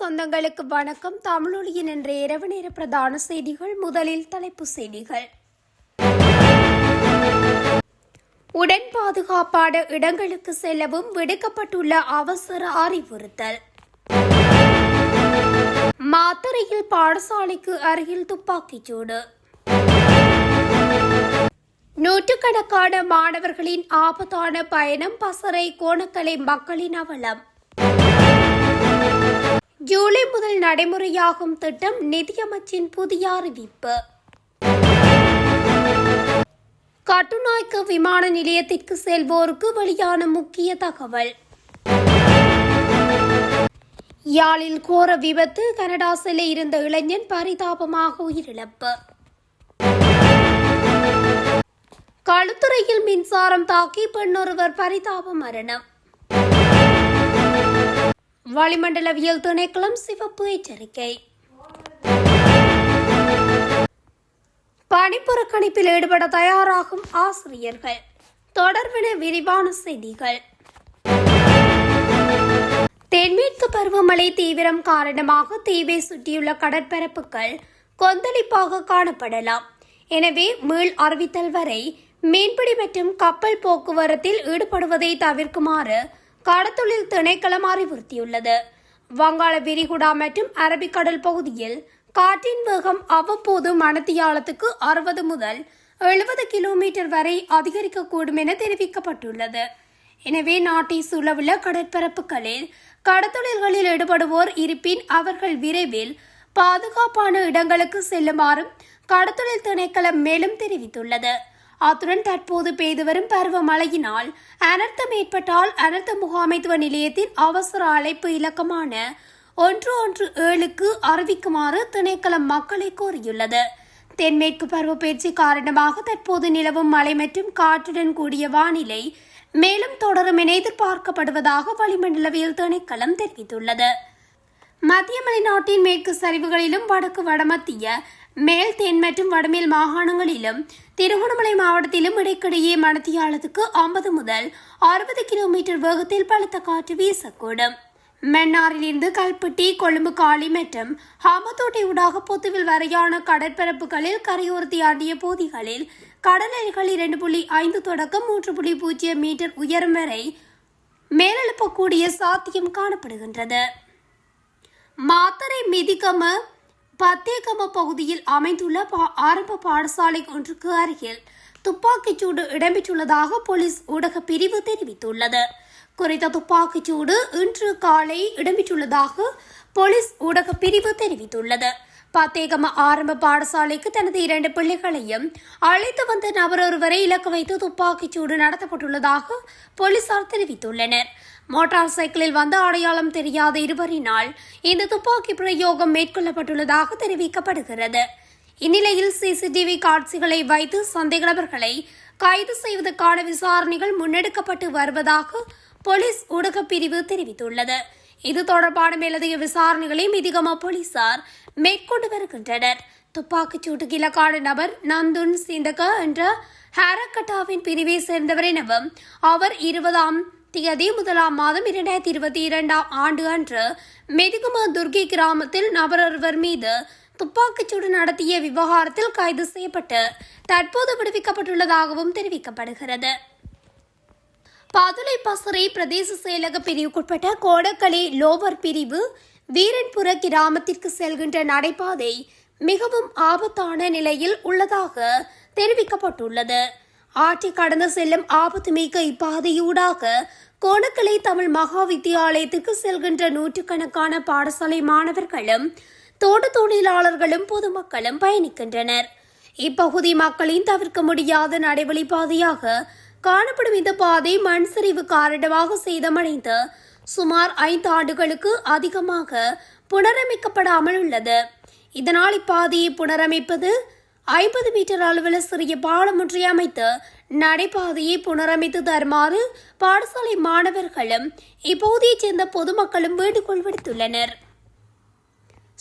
சொந்தங்களுக்கு வணக்கம். தமிழொலியின் என்ற இரவு நேர பிரதான செய்திகள் முதலில் தலைப்பு செய்திகள். உடன் பாதுகாப்பான இடங்களுக்கு செல்லவும் விடுக்கப்பட்டுள்ள அவசர அறிவுறுத்தல். மாத்தறையில் பாடசாலைக்கு அருகில் துப்பாக்கிச்சூடு. நூற்றுக்கணக்கான மாணவர்களின் ஆபத்தான பயணம் பசறை கோணக்கலை மக்களின் அவலம். ஜூலை முதல் நடைமுறையாகும் திட்டம் நிதியமைச்சின் புதிய அறிவிப்பு. கட்டுநாய்க்கு விமான நிலையத்திற்கு செல்வோருக்கு வெளியான முக்கிய தகவல். யாழில் கோர விபத்து கனடா செல்ல இருந்த இளைஞன் பரிதாபமாக உயிரிழப்பு. களுத்துறையில் மின்சாரம் தாக்கி பெண்ணொருவர் பரிதாப மரணம். வளிமண்டலவியல் திணைக்களம் சிவப்பு எச்சரிக்கை. பணிப்புறக்கணிப்பில் ஈடுபட தயாராகும் ஆசிரியர்கள். தொடர்பின விரிவான செய்திகள். தென்மேற்கு பருவமழை தீவிரம் காரணமாக தீவை சுற்றியுள்ள கடற்பரப்புகள் கொந்தளிப்பாக காணப்படலாம். எனவே மீள் அறிவித்தல் வரை மீன்பிடி மற்றும் கப்பல் போக்குவரத்தில் ஈடுபடுவதை தவிர்க்குமாறு கடத்தொழில் திணைக்களம் அறிவுறுத்தியுள்ளது. வங்காள விரிகுடா மற்றும் அரபிக்கடல் பகுதியில் காற்றின் வேகம் அவ்வப்போது மணத்தியாலத்துக்கு அறுபது முதல் எழுபது கிலோமீட்டர் வரை அதிகரிக்கக்கூடும் என தெரிவிக்கப்பட்டுள்ளது. எனவே நாட்டை சூழவுள்ள கடற்பரப்புகளில் கடத்தொழில்களில் ஈடுபடுவோர் இருப்பின் அவர்கள் விரைவில் பாதுகாப்பான இடங்களுக்கு செல்லுமாறும் கடத்தொழில் திணைக்களம் மேலும் தெரிவித்துள்ளது. அத்துடன் தற்போது பெய்து வரும் பருவமழையினால் அனர்த்தம் ஏற்பட்டால் அனர்த்த முகாமைத்துவ நிலையத்தின் அவசர அழைப்பு இலக்கமான ஒன்று ஒன்று ஏழுக்கு அறிவிக்குமாறு திணைக்களம் மக்களை கோரியுள்ளது. தென்மேற்கு பருவப்பெயர்ச்சி காரணமாக தற்போது நிலவும் மழை மற்றும் காற்றுடன் கூடிய வானிலை மேலும் தொடரும் என எதிர்பார்க்கப்படுவதாக வளிமண்டலவியல் திணைக்களம் தெரிவித்துள்ளது. மத்திய மலைநாட்டின் மேற்கு சரிவுகளிலும் வடக்கு வடமத்திய மேல் தென் மற்றும் வடமேல் மாகாணங்களிலும் திருகோணமலை மாவட்டத்திலும் இடைக்கிடையே மணத்தியாலத்துக்கு ஐம்பது முதல் அறுபது கிலோமீட்டர் வேகத்தில் பலத்த காற்று வீசக்கூடும். மன்னாரிலிருந்து கல்பட்டி கொழும்பு காளி மற்றும் ஹாமத்தோட்டை ஊடாக பொத்துவில் வரையான கடற்பரப்புகளில் கரையோரத்தை ஆண்டிய பகுதிகளில் கடல் இரண்டு புள்ளி ஐந்து தொடக்கம் மூன்று புள்ளி பூஜ்ஜியம் மீட்டர் உயரம் வரை மேலெழுப்பக்கூடிய சாத்தியம் காணப்படுகின்றது. மாத்தரை மிதிகம பத்தேகம பகுதியில் அமைந்துள்ள பா- ஆரம்ப பாடசாலை ஒன்றுக்கு அருகில் துப்பாக்கிச்சூடு இடம்பெற்றுள்ளதாக போலீஸ் ஊடக பிரிவு தெரிவித்துள்ளது. குறித்த துப்பாக்கிச்சூடு இன்று காலை இடம்பெற்றுள்ளதாக போலீஸ் ஊடக பிரிவு தெரிவித்துள்ளது. பத்தேகம ஆரம்ப பாடசாலைக்கு தனது இரண்டு பிள்ளைகளையும் அழைத்து வந்த நபர் ஒருவரை இலக்கு வைத்து துப்பாக்கிச்சூடு நடத்தப்பட்டுள்ளதாக போலீசார் தெரிவித்துள்ளனர். மோட்டார் சைக்கிளில் வந்த அடையாளம் தெரியாத இருவரினால் இந்த துப்பாக்கி பிரயோகம் மேற்கொள்ளப்பட்டுள்ளதாக தெரிவிக்கப்படுகிறது. இந்நிலையில் சிசிடிவி காட்சிகளை வைத்து சந்தேக நபர்களை கைது செய்வதற்கான விசாரணைகள் முன்னெடுக்கப்பட்டு வருவதாக போலீஸ் ஊடகப்பிரிவு தெரிவித்துள்ளது. இது தொடர்பான மேலதிக விசாரணைகளை மிதிகம போலீசார் மேற்கொண்டு வருகின்றனர். துப்பாக்கிச் சூட்டுக்கு இலக்கான நபர் நந்துன் சிந்தக என்ற ஹாரக்கட்டாவின் பிரிவை சேர்ந்தவர் எனவும் அவர் இருபதாம் தேதி முதலாம் மாதம் இரண்டாயிரத்தி இருபத்தி இரண்டாம் ஆண்டு அன்று மெதுகும துர்கி கிராமத்தில் நபர் ஒருவர் மீது துப்பாக்கிச்சூடு நடத்திய விவகாரத்தில் கைது செய்யப்பட்டு தற்போது விடுவிக்கப்பட்டுள்ளதாகவும் தெரிவிக்கப்படுகிறது. பதுளை பசறை பிரதேச செயலக பிரிவுக்குட்பட்ட கோடக்கலை லோவர் பிரிவு வீரன்புர கிராமத்திற்கு செல்கின்ற நடைபாதை மிகவும் ஆபத்தான நிலையில் உள்ளதாக தெரிவிக்கப்பட்டுள்ளது. ஆற்றை கடந்து செல்லும் ஆபத்து மிக்க இப்பாதையூடாக கோணக்கலை தமிழ் மகா வித்தியாலயத்திற்கு செல்கின்ற நூற்றுக்கணக்கான பாடசாலை மாணவர்களும் தோட்ட தொழிலாளர்களும் பொதுமக்களும் பயணிக்கின்றனர். இப்பகுதி மக்களின் தவிர்க்க முடியாத நடைவழி பாதையாக காணப்படும் இந்த பாதை மண் சரிவு காரணமாக சேதமடைந்த சுமார் ஐந்து ஆண்டுகளுக்கு அதிகமாக புனரமைக்கப்படாமல் உள்ளது. இதனால் இப்பாதையை புனரமைப்பது ஐம்பது மீட்டர் அளவில் சிறிய பாலம் ஒன்றை அமைத்து நடைபாதையை புனரமைத்து தருமாறு பாடசாலை மாணவர்களும் இப்பகுதியைச் சேர்ந்த பொதுமக்களும் வேண்டுகோள் விடுத்துள்ளனர்.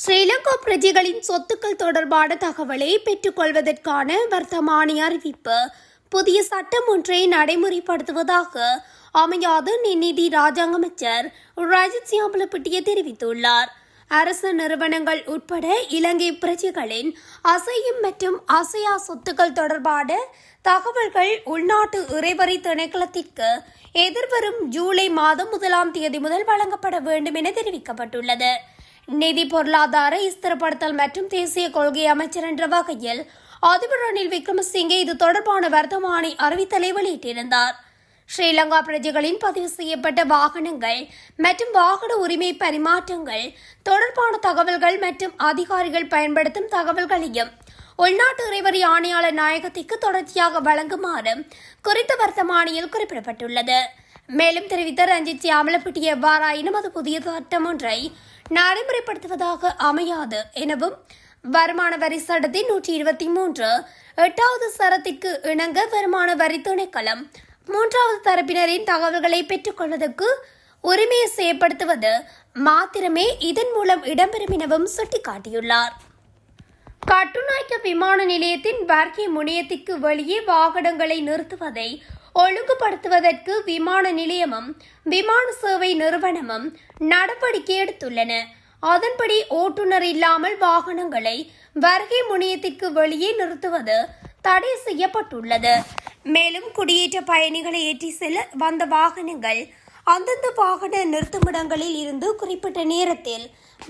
ஸ்ரீலங்கா பிரஜைகளின் சொத்துக்கள் தொடர்பான தகவலை பெற்றுக்கொள்வதற்கான வர்த்தமானி அறிவிப்பு புதிய சட்டம் ஒன்றை நடைமுறைப்படுத்துவதாக அமையாது நிதி ராஜாங்க அமைச்சர் ரஜித் சியாம்பலப்பட்டிய தெரிவித்துள்ளார். அரசு நிறுவனங்கள் உட்பட இலங்கை பிரஜைகளின் அசையும் மற்றும் அசையா சொத்துக்கள் தொடர்பான தகவல்கள் உள்நாட்டு இறைவரி திணைக்களத்திற்கு எதிர்வரும் ஜூலை மாதம் முதலாம் தேதி முதல் வழங்கப்பட வேண்டும் என தெரிவிக்கப்பட்டுள்ளது. நிதி பொருளாதார ஸ்திரப்படுத்தல் மற்றும் தேசிய கொள்கை அமைச்சர் என்ற வகையில் அதிபர் ரணில் விக்ரமசிங்கே இது தொடர்பான வர்த்தமானி அறிவித்தலை வெளியிட்டிருந்தார். ஸ்ரீலங்கா பிரஜைகளின் பதிவு செய்யப்பட்ட வாகனங்கள் மற்றும் வாகன உரிமை பரிமாற்றங்கள் தொடர்பான தகவல்கள் மற்றும் அதிகாரிகள் பயன்படுத்தும் தகவல்களையும் உள்நாட்டு இறைவரி ஆணையாளர் நாயகத்திற்கு தொடர்ச்சியாக வழங்குமாறு குறித்த வர்த்தமானியில் குறிப்பிடப்பட்டுள்ளது. மேலும் தெரிவித்த ரஞ்சித் சியாமலப்பட்டி எவ்வாறாயினும் அது புதிய சட்டம் ஒன்றை நடைமுறைப்படுத்துவதாக அமையாது எனவும் வருமான வரி சட்டத்தின் நூற்றி இருபத்தி மூன்று எட்டாவது சரத்திற்கு இணங்க வருமான வரி திணைக்களம் மூன்றாவது தரப்பினரின் தகவல்களை பெற்றுக்கொள்வதற்கு உரிமையை செயற்படுத்துவது மாத்திரமே இதன் மூலம் இடம்பெறும் எனவும் சுட்டிக்காட்டியுள்ளார். கட்டுநாயக்க விமான நிலையத்தின் வர்க்கை முனையத்திற்கு வெளியே வாகனங்களை நிறுத்துவதை ஒழுங்குபடுத்துவதற்கு விமான நிலையமும் விமான சேவை நிறுவனமும் நடவடிக்கை எடுத்துள்ளன. அதன்படி ஓட்டுநர் இல்லாமல் வாகனங்களை வருகை முனையத்திற்கு வெளியே நிறுத்துவது தடை செய்யப்பட்டுள்ளது. மேலும் குடியேற்ற பயணிகளை ஏற்றி செல்ல வந்த வாகனங்கள் அந்தந்த வாகன நிறுத்துமிடங்களில் இருந்து குறிப்பிட்ட நேரத்தில்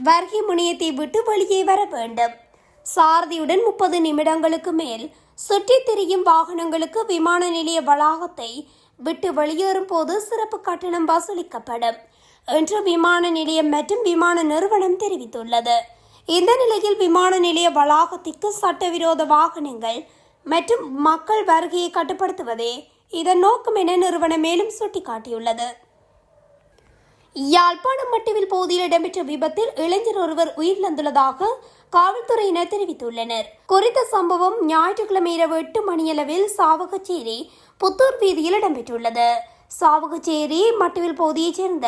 வருகை முனையத்தை விட்டு வெளியே வர வேண்டும். சாரதியுடன் முப்பது நிமிடங்களுக்கு மேல் சுற்றித் திரியும் வாகனங்களுக்கு விமான நிலைய வளாகத்தை விட்டு வெளியேறும் போது சிறப்பு கட்டணம் வசூலிக்கப்படும் என்று விமான நிலையம் மற்றும் விமான நிறுவனம் தெரிவித்துள்ளது. இந்த நிலையில் விமான நிலைய வளாகத்திற்கு சட்டவிரோத வாகனங்கள் மற்றும் மக்கள் வருகையை கட்டுப்படுத்துவதே இதன் நோக்கம் என நிறுவனம் மேலும் சுட்டிக்காட்டியுள்ளது. யாழ்ப்பாணம் மட்டுவில் பகுதியில் இடம்பெற்ற விபத்தில் இளைஞர் ஒருவர் உயிரிழந்துள்ளதாக காவல்துறையினர் தெரிவித்துள்ளனர். குறித்த சம்பவம் ஞாயிற்றுக்கிழமை இரவு எட்டு மணியளவில் சாவகச்சேரி புத்தூர் வீதியில் இடம்பெற்றுள்ளது. சாவகச்சேரி மட்டுவில் பகுதியைச் சேர்ந்த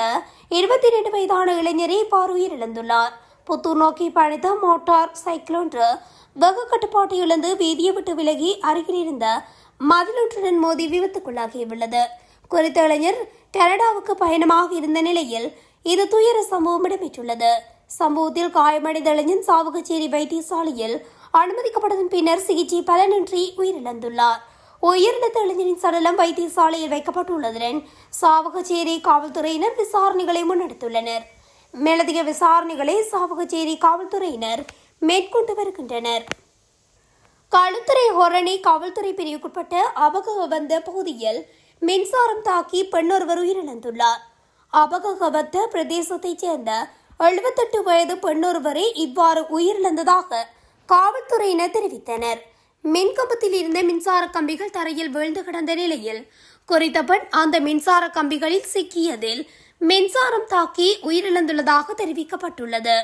இருபத்தி இரண்டு வயதான இளைஞரை இவ்வாறு உயிரிழந்துள்ளார். புத்தூர் நோக்கி பயணித்த மோட்டார் சைக்கிள் ஒன்று வெகு கட்டுப்பாட்டை இழந்து வீதியை விட்டு விலகி அருகில் இருந்த மதிலூற்றுடன் மோதி விபத்துக்குள்ளாகியுள்ளது. குறித்த இளைஞர் கனடாவுக்கு பயணமாக இருந்த நிலையில் இது துயர சம்பவம் இடம்பெற்றுள்ளது. சம்பவத்தில் காயமடைந்த இளைஞன் சாவகச்சேரி வைத்தியசாலையில் அனுமதிக்கப்பட்டதன் பின்னர் சிகிச்சை பலனின்றி உயிரிழந்துள்ளார். உயிரிழந்த இளைஞரின் சடலம் வைத்தியசாலையில் வைக்கப்பட்டுள்ளதுடன் சாவகச்சேரி காவல்துறையினர் விசாரணைகளை முன்னெடுத்துள்ளனர். மேலதிக விசாரணைகளை சாவகச்சேரி காவல்துறையினர் மேற்கொண்டு வருகின்றனர். களுத்துறை ஹொரணி காவல்துறை பிரிவுக்குட்பட்ட அபகவந்த பகுதியில் மின்சாரம் தாக்கி பெண்ணொருவர் உயிரிழந்துள்ளார். அபகவத்த பிரதேசத்தைச் சேர்ந்த எழுபத்தெட்டு வயது பெண்ணொருவரே இவ்வாறு உயிரிழந்ததாக காவல்துறையினர் தெரிவித்தனர். மின்கம்பத்தில் இருந்த மின்சார கம்பிகள் தரையில் விழுந்து கிடந்த நிலையில் குறித்த பெண் அந்த மின்சார கம்பிகளில் சிக்கியதில் மின்சாரம் தாக்கி உயிரிழந்துள்ளதாக தெரிவிக்கப்பட்டுள்ளது.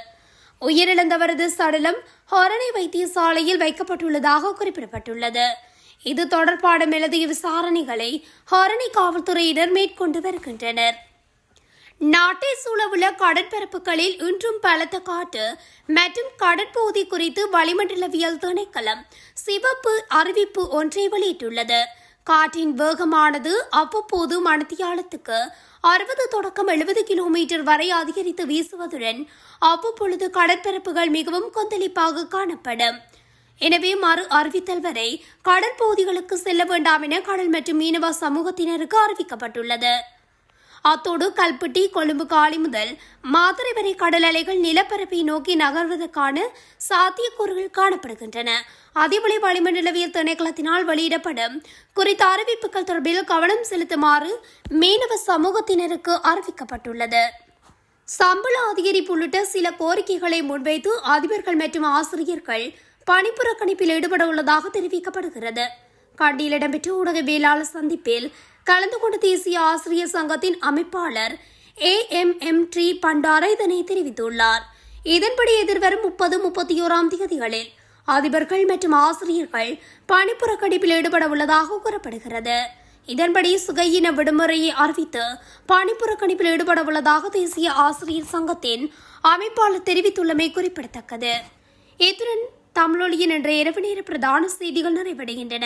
உயிரிழந்தவரது சடலம் ஹொரணை வைத்தியசாலையில் வைக்கப்பட்டுள்ளதாக குறிப்பிடப்பட்டுள்ளது. இது தொடர்பான மேலதிக விசாரணைகளை ஹொரணை காவல்துறையினர் மேற்கொண்டு வருகின்றனர். நாட்டை சூழவுள்ள கடற்பரப்புகளில் இன்றும் பலத்த காற்று மற்றும் கடற்பகுதி குறித்து வளிமண்டலவியல் திணைக்களம் சிவப்பு அறிவிப்பு ஒன்றை வெளியிட்டுள்ளது. காற்றின் வேகமானது அவ்வப்போது மணத்தியாலத்துக்கு அறுபது தொடக்கம் எழுபது கிலோமீட்டர் வரை அதிகரித்து வீசுவதுடன் அவ்வப்பொழுது கடற்பரப்புகள் மிகவும் கொந்தளிப்பாக காணப்படும். எனவே மறு அறிவித்தல் வரை கடற்பகுதிகளுக்கு செல்ல வேண்டாம் என கடல் மற்றும் மீனவ சமூகத்தினருக்கு அறிவிக்கப்பட்டுள்ளது. அத்தோடு கல்பட்டி கொழும்பு காலி முதல் மாதுரை வரை கடல் அலைகள் நிலப்பரப்பை நோக்கி நகர்வதற்கான சாத்தியக்கூறுகள் காணப்படுகின்றன. அதேபோல வளிமண்டலவியல் திணைக்களத்தினால் வெளியிடப்படும் குறித்த அறிவிப்புகள் தொடர்பில் கவனம் செலுத்துமாறு மீனவ சமூகத்தினருக்கு அறிவிக்கப்பட்டுள்ளது. சம்பள அதிகரிப்பு உள்ளிட்ட சில கோரிக்கைகளை முன்வைத்து அதிபர்கள் மற்றும் ஆசிரியர்கள் பணிப்புறக்கணிப்பில் ஈடுபட உள்ளதாக தெரிவிக்கப்படுகிறது. கண்டியில் இடம்பெற்ற ஊடகவியலாளர் சந்திப்பில் கலந்து கொண்ட தேசிய ஆசிரியர் சங்கத்தின் அமைப்பாளர் A M M D Bandara இதனை தெரிவித்துள்ளார். இதன்படி எதிர்வரும் முப்பது முப்பத்தி ஓராம் தேதிகளில் அதிபர்கள் மற்றும் ஆசிரியர்கள் பணிப்புறக்கடிப்பில் ஈடுபட உள்ளதாக கூறப்படுகிறது. இதன்படி சுகையின விடுமுறையை அறிவித்து பணிப்புறக்கணிப்பில் ஈடுபட உள்ளதாக தேசிய ஆசிரியர் சங்கத்தின் அமைப்பாளர் தெரிவித்துள்ளமை குறிப்பிடத்தக்கது. இத்துடன் தமிழொலியின் என்ற இரவு நேர பிரதான செய்திகள் நிறைவடைகின்றன.